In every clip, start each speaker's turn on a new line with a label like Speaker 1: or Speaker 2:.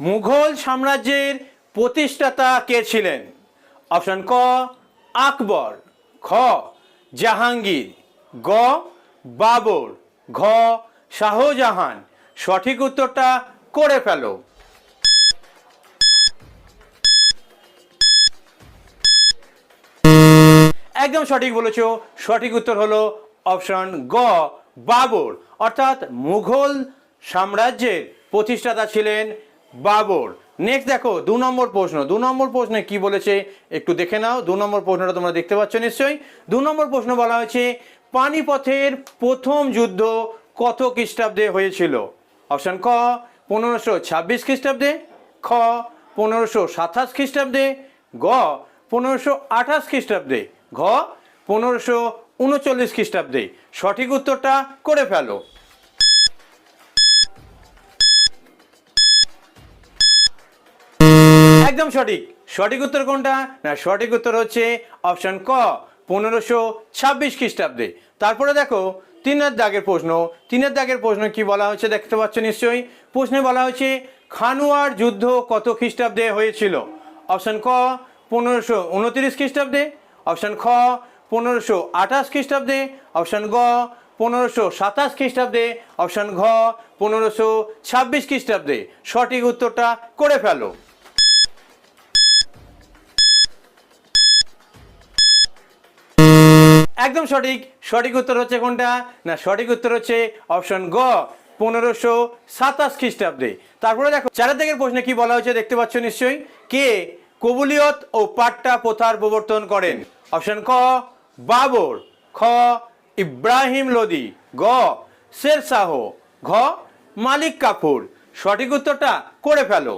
Speaker 1: মুঘল সাম্রাজ্যের প্রতিষ্ঠাতা কে ছিলেন? অপশন ক, আকবর। খ, জাহাঙ্গীর। গ, বাবর। ঘ, শাহজাহান। সঠিক উত্তরটা করে ফেলো। একদম সঠিক বলেছ। সঠিক উত্তর হলো অপশন গ, বাবর। অর্থাৎ মুঘল সাম্রাজ্যের প্রতিষ্ঠাতা ছিলেন বাবর। নেক্সট দেখো, দু নম্বর প্রশ্ন। দু নম্বর প্রশ্নে কি বলেছে? একটু দেখে নাও। দু নম্বর প্রশ্নটা তোমরা দেখতে পাচ্ছ নিশ্চয়ই। দু নম্বর প্রশ্ন বলা হয়েছে, পানিপথের প্রথম যুদ্ধ কত খ্রিস্টাব্দে হয়েছিল? অপশান ক, পনেরোশো ছাব্বিশ খ্রিস্টাব্দে, খ, পনেরোশো সাতাশ খ্রিস্টাব্দে, গ, পনেরোশো আঠাশ খ্রিস্টাব্দে, ঘ, পনেরোশো উনচল্লিশ খ্রিস্টাব্দে। সঠিক উত্তরটা করে ফেলো। একদম সঠিক। সঠিক উত্তর কোনটা? না, সঠিক উত্তর হচ্ছে অপশন ক, পনেরোশো ছাব্বিশ খ্রিস্টাব্দে। তারপরে দেখো, তিনের দাগের প্রশ্ন। তিনের দাগের প্রশ্ন কি বলা হয়েছে দেখতে পাচ্ছ নিশ্চয়ই? প্রশ্নে বলা হয়েছে খানুয়ার যুদ্ধ কত খ্রিস্টাব্দে হয়েছিল? অপশন ক, পনেরোশো উনত্রিশ খ্রিস্টাব্দে। অপশন খ, পনেরোশো আঠাশ খ্রিস্টাব্দে। অপশন গ, পনেরোশো সাতাশ খ্রিস্টাব্দে। অপশন ঘ, পনেরোশো ছাব্বিশ খ্রিস্টাব্দে। সঠিক উত্তরটা করে ফেলো। একদম সঠিক। সঠিক উত্তর হচ্ছে কোনটা? না, সঠিক উত্তর হচ্ছে অপশন গ, পনেরোশো সাতাশ খ্রিস্টাব্দে। তারপরে দেখো চারের দিকের প্রশ্নে কি বলা হয়েছে দেখতে পাচ্ছ নিশ্চয়ই? কে কবুলিয়ত ও পাট্টা প্রথার প্রবর্তন করেন? অপশন ক, বাবর। খ, ইব্রাহিম লোদি। গ শের শাহ ঘ, মালিক কাপুর সঠিক উত্তরটা করে ফেলো।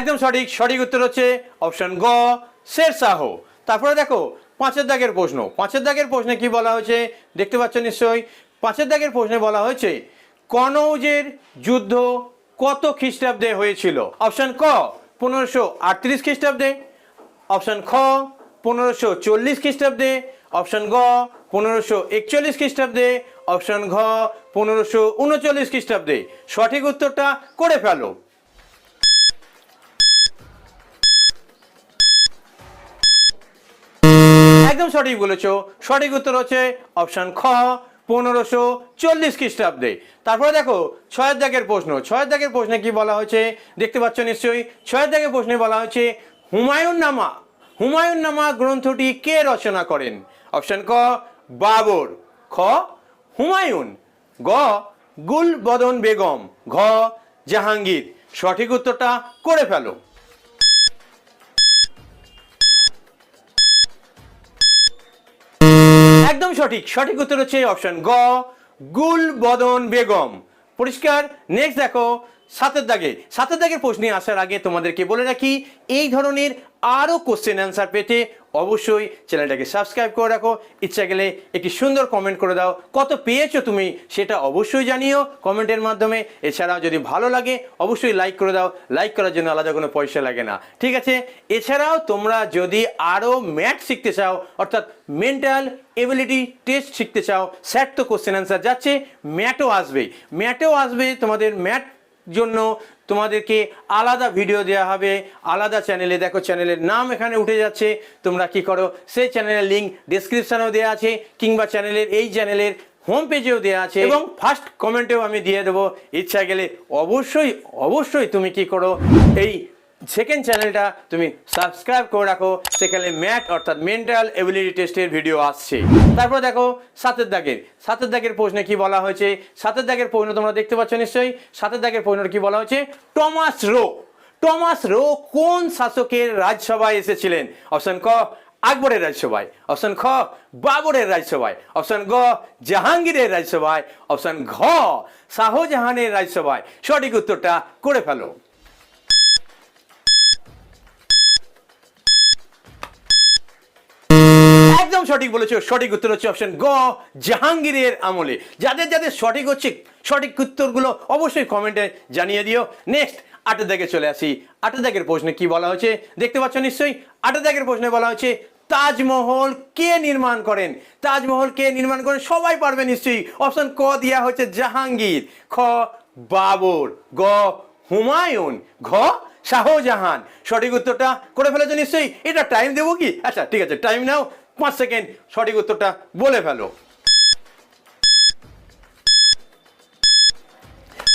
Speaker 1: একদম সঠিক সঠিক উত্তর হচ্ছে অপশন গ শের শাহ তারপরে দেখো, পাঁচের দাগের প্রশ্ন। পাঁচের দাগের প্রশ্নে কি বলা হয়েছে? দেখতে পাচ্ছ নিশ্চয়ই। পাঁচের দাগের প্রশ্নে বলা হয়েছে, কনৌজের যুদ্ধ কত খ্রিস্টাব্দে হয়েছিল? অপশন ক, পনেরোশো আটত্রিশ খ্রিস্টাব্দে। অপশন খ, পনেরোশো চল্লিশ খ্রিস্টাব্দে। অপশন গ, পনেরোশো একচল্লিশ খ্রিস্টাব্দে। অপশন ঘ, পনেরোশো উনচল্লিশ খ্রিস্টাব্দে। সঠিক উত্তরটা করে ফেলো। একদম সঠিক বলেছ। সঠিক উত্তর হচ্ছে অপশন খ, পনেরোশো চল্লিশ খ্রিস্টাব্দে। তারপরে দেখো, ছয়ের দাগের প্রশ্ন। ছয়ের দাগের প্রশ্নে কি বলা হয়েছে? দেখতে পাচ্ছ নিশ্চয়ই। ছয়ের দাগের প্রশ্নে বলা হয়েছে হুমায়ুন নামা হুমায়ুন নামা গ্রন্থটি কে রচনা করেন? অপশন ক, বাবর। খ, হুমায়ুন। গ, গুলবদন বেগম। ঘ, জাহাঙ্গীর। সঠিক উত্তরটা করে ফেলো। একদম সঠিক। সঠিক উত্তর হচ্ছে অপশন গ, গুল বদন বেগম। পরিষ্কার। নেক্সট দেখো, সাতের দাগে। সাতের দাগের প্রশ্নে আসার আগে তোমাদেরকে বলে রাখি, এই ধরনের আরও কোশ্চেন অ্যান্সার পেতে অবশ্যই চ্যানেলটাকে সাবস্ক্রাইব করে রাখো। ইচ্ছা গেলে একটি সুন্দর কমেন্ট করে দাও। কত পেয়েছ তুমি সেটা অবশ্যই জানিও কমেন্টের মাধ্যমে। এছাড়াও যদি ভালো লাগে অবশ্যই লাইক করে দাও। লাইক করার জন্য আলাদা কোনো পয়সা লাগে না। ঠিক আছে? এছাড়াও তোমরা যদি আরও ম্যাথ শিখতে চাও, অর্থাৎ মেন্টাল এবিলিটি টেস্ট শিখতে চাও স্যাট তো কোশ্চেন অ্যান্সার যাচ্ছে ম্যাটও আসবে ম্যাটও আসবে তোমাদের ম্যাট জন্য। তোমাদেরকে আলাদা ভিডিও দেওয়া হবে আলাদা চ্যানেলে দেখো চ্যানেলের নাম এখানে উঠে যাচ্ছে তোমরা কি করো? সেই চ্যানেলের লিঙ্ক ডিসক্রিপশানেও দেওয়া আছে কিংবা চ্যানেলের এই চ্যানেলের হোম পেজেও দেওয়া আছে। এবং ফার্স্ট কমেন্টেও আমি দিয়ে দেবো ইচ্ছা গেলে অবশ্যই অবশ্যই তুমি কি করো এই সেকেন্ড চ্যানেলটা তুমি সাবস্ক্রাইব করে রাখো। সেখানে ম্যাট অর্থাৎ মেন্টাল এবিলিটি টেস্টের ভিডিও আসছে। তারপর দেখো, সাতের দাগের। সাতের দাগের প্রশ্নে কি বলা হয়েছে? সাতের দাগের প্রশ্ন তোমরা দেখতে পাচ্ছ নিশ্চয়ই। সাতের দাগের প্রশ্ন কি বলা হয়েছে? Thomas Roe. টমাস রো কোন শাসকের রাজসভায় এসেছিলেন? অপশন ক, আকবরের রাজসভায়। অপশন খ, বাবরের রাজসভায়। অপশন গ, জাহাঙ্গীরের রাজসভায়। অপশন ঘ, শাহজাহানের রাজসভায়। সঠিক উত্তরটা করে ফেলো। একদম সঠিক বলেছ, সঠিক উত্তর হচ্ছে অপশন গ, জাহাঙ্গীরের আমলে। যাদের যাদের সঠিক হচ্ছে, সঠিক উত্তরগুলো অবশ্যই কমেন্টে জানিয়ে দিও। নেক্সট আটের দাগে চলে আসি। আটের দাগের প্রশ্নে কি বলা হয়েছে? দেখতে পাচ্ছ নিশ্চয়ই, আটের দাগের প্রশ্নে বলা হয়েছে, তাজমহল কে নির্মাণ করেন? তাজমহল কে নির্মাণ করেন? সবাই পারবে নিশ্চয়ই। অপশন ক দেওয়া হচ্ছে জাহাঙ্গীর, খ, বাবর, গ, হুমায়ুন, ঘ, শাহজাহান। সঠিক উত্তরটা করে ফেলেছো নিশ্চয়ই? এটা টাইম দেবো কি? আচ্ছা ঠিক আছে টাইম নাও। পাঁচ সেকেন্ড সঠিক উত্তরটা বলে ফেলো।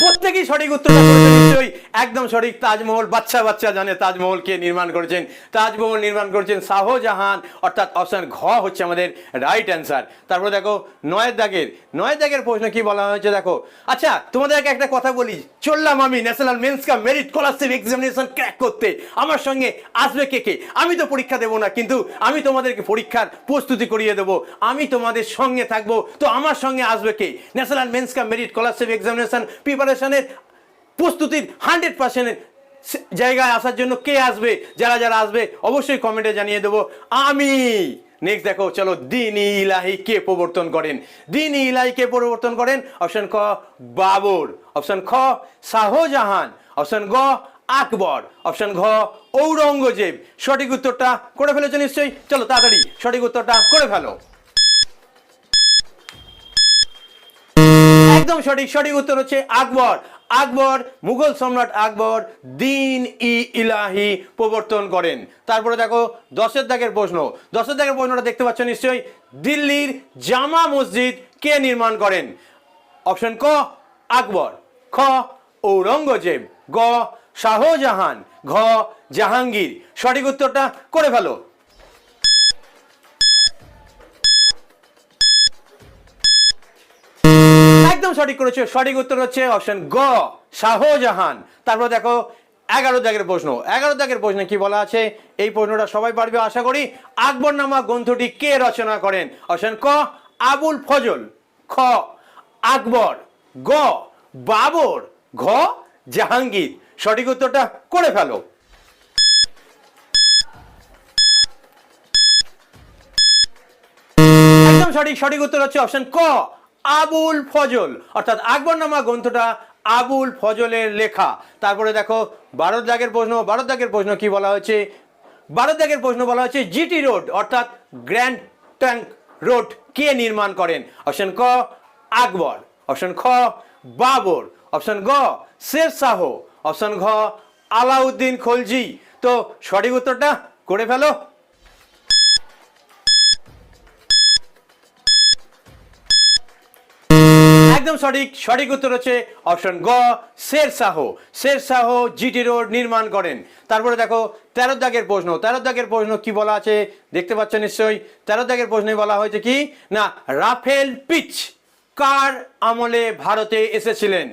Speaker 1: প্রত্যেকেই সঠিক উত্তরটা নিশ্চয়ই। একদম সঠিক তাজমহল, বাচ্চা বাচ্চা জানে তাজমহল কে নির্মাণ করেছেন। তাজমহল নির্মাণ করেছেন শাহজাহান, অর্থাৎ অপশন ঘ হচ্ছে আমাদের রাইট অ্যান্সার তারপর দেখো নয়ের দাগের নয়ের দাগের প্রশ্ন কি বলা হয়েছে দেখো? আচ্ছা তোমাদেরকে একটা কথা বলি, চললাম আমি national means cum merit scholarship examination crack করতে। আমার সঙ্গে আসবে কে কে? আমি তো পরীক্ষা দেবো না, কিন্তু আমি তোমাদেরকে পরীক্ষার প্রস্তুতি করিয়ে দেবো। আমি তোমাদের সঙ্গে থাকব, তো আমার সঙ্গে আসবে কে? National means cum merit scholarship examination প্রিপারেশনের প্রস্তুতির হান্ড্রেড পার্সেন্টের জায়গায় আসার জন্য কে আসবে, যারা যারা আসবে অবশ্যই কমেন্টে জানিয়ে দেবো। আমি নেক্সট দেখো, চলো দিন ইলাহি কে প্রবর্তন করেন? দিন ইলাহি কে প্রবর্তন করেন? অপশন ক বাবর। অপশন খ, শাহজাহান। অপশন গ, আকবর। অপশন ঘ, ঔরঙ্গজেব। সঠিক উত্তরটা করে ফেলেছো নিশ্চয়ই? চলো তাড়াতাড়ি সঠিক উত্তরটা করে ফেলো। একদম সঠিক সঠিক উত্তর হচ্ছে আকবর। আকবর, মুঘল সম্রাট আকবর দিন ই ইলাহি প্রবর্তন করেন। তারপরে দেখো দশের দাগের প্রশ্ন। দশের দাগের প্রশ্নটা দেখতে পাচ্ছ নিশ্চয়ই? দিল্লির জামা মসজিদ কে নির্মাণ করেন? অপশন ক, আকবর। খ, ঔরঙ্গজেব। গ, শাহজাহান। ঘ, জাহাঙ্গীর। সঠিক উত্তরটা করে ফেলো। একদম সঠিক করেছে। সঠিক উত্তর হচ্ছে অপশন গ, শাহজাহান। তারপর দেখো, এগারো দাগের প্রশ্ন। এগারো দাগের প্রশ্নে কি বলা আছে? এই প্রশ্নটা সবাই পারবে, আশা করি। আকবর নামা গ্রন্থটি কে রচনা করেন? অপশন ক, আবুল ফজল। খ, আকবর। গ, বাবর। ঘ, জাহাঙ্গীর। সঠিক উত্তরটা করে ফেলো। সঠিক সঠিক উত্তর হচ্ছে অপশন ক আবুল ফজল। অর্থাৎ আকবরনামা গ্রন্থটা আবুল ফজলের লেখা। তারপরে দেখো ভারত দাগের প্রশ্ন ভারত দাগের প্রশ্ন কি বলা হয়েছে? ভারত দাগের প্রশ্ন বলা হচ্ছে জিটি রোড, অর্থাৎ গ্র্যান্ড ট্যাঙ্ক রোড কে নির্মাণ করেন? অপশন ক, আকবর। অপশন খ, বাবর। অপশন গ, শের শাহ। অপশন ঘ, আলাউদ্দিন খলজি। তো সঠিক উত্তরটা করে ফেলো। একদম সঠিক সঠিক উত্তর হচ্ছে অপশন গ শের শাহ শের শাহ জিটি রোড নির্মাণ করেন। তারপরে দেখো, তেরো দাগের প্রশ্ন। তেরো দাগের প্রশ্ন কি বলা আছে? দেখতে পাচ্ছ নিশ্চয়ই। তেরো দাগের প্রশ্নে বলা হয়েছে কি? না, রাফেল পিচ কার আমলে ভারতে এসেছিলেন?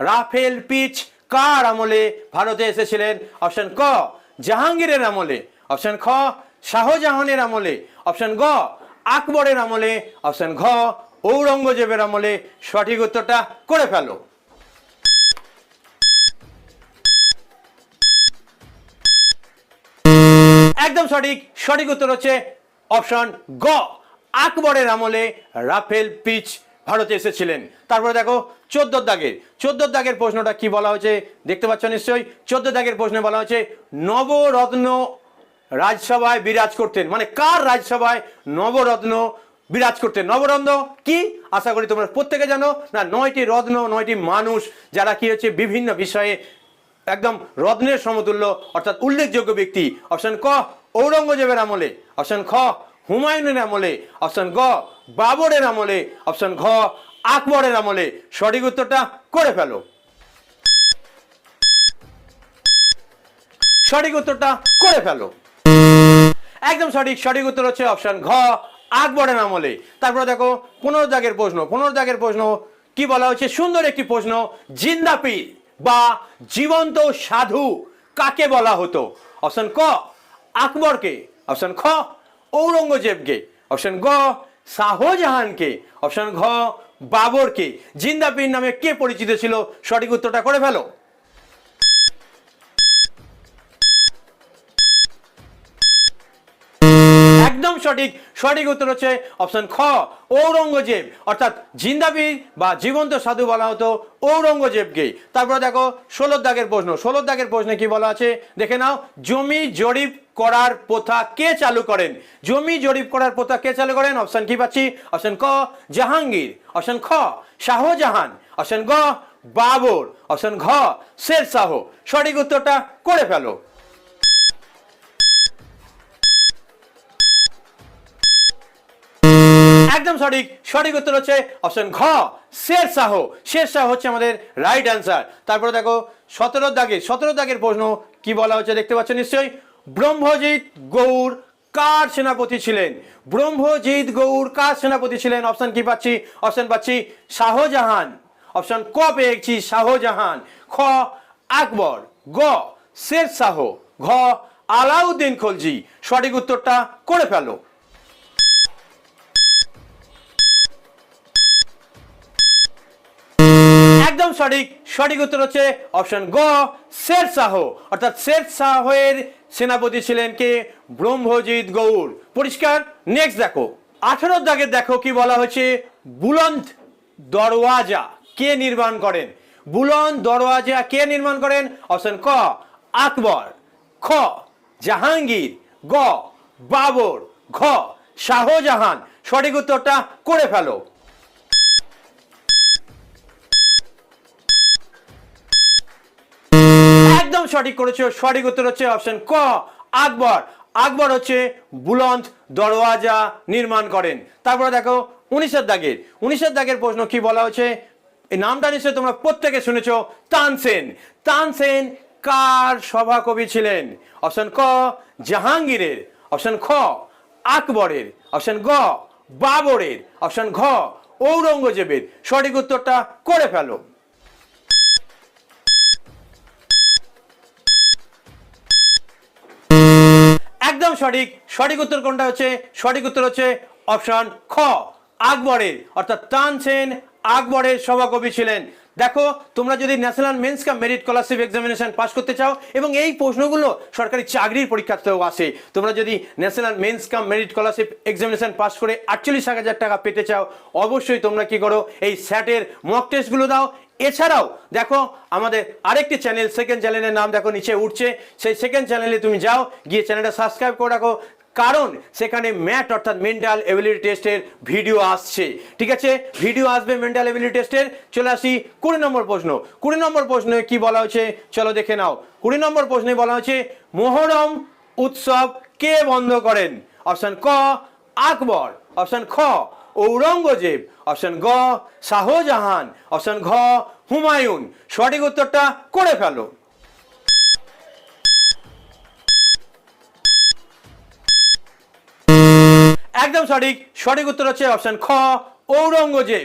Speaker 1: রাফেল পিচ কার আমলে ভারতে এসেছিলেন? অপশন ক, জাহাঙ্গীরের আমলে। অপশন খ, শাহজাহানের আমলে। অপশন গ, আকবরের আমলে। অপশন ঘ ঔরঙ্গজেবের আমলে সঠিক উত্তরটা করে ফেলো। একদম সঠিক সঠিক উত্তর হচ্ছে অপশন গ। আকবরের আমলে রাফেল পিচ ভারতে এসেছিলেন। তারপরে দেখো, চোদ্দ দাগের চোদ্দ দাগের প্রশ্নটা কি বলা হয়েছে? দেখতে পাচ্ছ নিশ্চয়ই? চোদ্দ দাগের প্রশ্নে বলা হয়েছে, নবরত্ন রাজসভায় বিরাজ করতেন। মানে কার রাজসভায় নবরত্ন বিরাজ করতে। নবরত্ন কি? আশা করি তোমরা প্রত্যেকে জানো। না, নয়টি রত্ন, নয়টি মানুষ যারা কি হচ্ছে বিভিন্ন বিষয়ে একদম রত্নের সমতুল্য, অর্থাৎ উল্লেখযোগ্য ব্যক্তি। অপশন ক, ঔরঙ্গজেবের আমলে। অপশন খ, হুমায়ুনের আমলে। অপশন গ, বাবরের আমলে। অপশন ঘ, আকবরের আমলে। সঠিক উত্তরটা করে ফেলো। সঠিক উত্তরটা করে ফেলো। একদম সঠিক। সঠিক উত্তর হচ্ছে অপশন ঘ আকবরের আমলে। তারপরে দেখো, পনেরো দাগের প্রশ্ন, পনেরো দাগের প্রশ্ন, কি বলা হচ্ছে সুন্দর একটি প্রশ্ন, জিন্দাপি বা জীবন্ত সাধু কাকে বলা হতো? অপশন ক, আকবরকে। অপশন খ, ঔরঙ্গজেবকে। অপশন গ, শাহজাহানকে। অপশন ঘ, বাবরকে। জিন্দাপীর নামে কে পরিচিত ছিল? সঠিক উত্তরটা করে ফেলো। একদম সঠিক সঠিক উত্তর হচ্ছে অপশন খ, ঔরঙ্গজেব। অর্থাৎ জিন্দাবীর বা জীবন্ত সাধু বলা হতো ঔরঙ্গজেবকে। তারপরে দেখো ষোলো দাগের প্রশ্ন। ষোলো দাগের প্রশ্নে কি বলা আছে? দেখে নাও, জমি জরিপ করার প্রথা কে চালু করেন? জমি জরিপ করার প্রথা কে চালু করেন? অপশন কি পাচ্ছি? অপশন ক, জাহাঙ্গীর। অপশন খ, শাহজাহান। অপশন গ, বাবর। অপশন ঘ শের শাহ সঠিক উত্তরটা করে ফেলো। একদম সঠিক সঠিক উত্তর হচ্ছে অপশন ঘ, শের শাহ। শের শাহ হচ্ছে আমাদের রাইট অ্যান্সার তারপরে দেখো, সতেরো দাগের সতেরো দাগের প্রশ্ন কি বলা হচ্ছে দেখতে পাচ্ছ নিশ্চয়ই? ব্রহ্মজিৎ গৌর কার সেনাপতি ছিলেন? ব্রহ্মজিৎ গৌর কার সেনাপতি ছিলেন? অপশন কি পাচ্ছি? অপশন পাচ্ছি শাহজাহান। অপশন ক পেয়েছি শাহজাহান। খ, আকবর। গ, শের শাহ। ঘ, আলাউদ্দিন খলজি। সঠিক উত্তরটা করে ফেলো। একদম সঠিক সঠিক উত্তর হচ্ছে অপশন গ, শের শাহ। অর্থাৎ শের শাহের সেনাপতি ছিলেন কে? ব্রহ্মজিৎ গৌর পরিষ্কার নেক্সট দেখো। আঠারো দাগে দেখো কি বলা হয়েছে? বুলন্দ দরওয়াজা কে নির্মাণ করেন? বুলন্দ দরওয়াজা কে নির্মাণ করেন? অপশন ক, আকবর। খ, জাহাঙ্গীর। গ, বাবর। ঘ, শাহজাহান। সঠিক উত্তরটা করে ফেলো। একদম সঠিক করেছ। সঠিক উত্তর হচ্ছে অপশন ক, আকবর। আকবর হচ্ছে বুলন্দ দরওয়াজা নির্মাণ করেন। তারপরে দেখো, উনিশের দাগের। উনিশের দাগের প্রশ্ন কি বলা হচ্ছে এই নামটা নিশ্চয়ই তোমরা প্রত্যেকে শুনেছ তানসেন তানসেন কার সভাকবি ছিলেন? অপশন ক, জাহাঙ্গীরের। অপশন খ, আকবরের। অপশন গ, বাবরের। অপশন ঘ, ঔরঙ্গজেবের। সঠিক উত্তরটা করে ফেলো। একদম সঠিক। সঠিক উত্তর কোনটা হচ্ছে? সঠিক উত্তর হচ্ছে অপশন খ। আকবরের, অর্থাৎ তানসেন আকবরের সভাকবি ছিলেন। দেখো, তোমরা যদি national means cum merit scholarship examination pass করতে চাও, এবং এই প্রশ্নগুলো সরকারি চাকরির পরীক্ষাতেও আসে। তোমরা যদি national means cum merit scholarship examination pass করে আটচল্লিশ হাজার টাকা পেতে চাও, অবশ্যই তোমরা কি করো? এই স্যাটের মক টেস্টগুলো দাও এছাড়াও, দেখো, আমাদের আরেকটি চ্যানেল সেকেন্ড চ্যানেলের নাম দেখো, নিচে উঠছে। সেই সেকেন্ড চ্যানেলে তুমি যাও, গিয়ে চ্যানেলটা সাবস্ক্রাইব করে রাখো। কারণ, সেখানে ম্যাট, অর্থাৎ মেন্টাল এবিলিটি টেস্টের ভিডিও আসছে। ঠিক আছে? ভিডিও আসবে মেন্টাল এবিলিটি টেস্টের চলে আসি কুড়ি নম্বর প্রশ্ন। কুড়ি নম্বর প্রশ্নে কি বলা হয়েছে? চলো দেখে নাও। কুড়ি নম্বর প্রশ্নে বলা হচ্ছে মোহরম উৎসব কে বন্ধ করেন? অপশন ক, আকবর। অপশান খ ঔরঙ্গজেব। অপশন গ, শাহজাহান। অপশন ঘ, হুমায়ুন। সঠিক উত্তরটা করে ফেলো। একদম সঠিক। সঠিক উত্তর হচ্ছে অপশন খ, ঔরঙ্গজেব।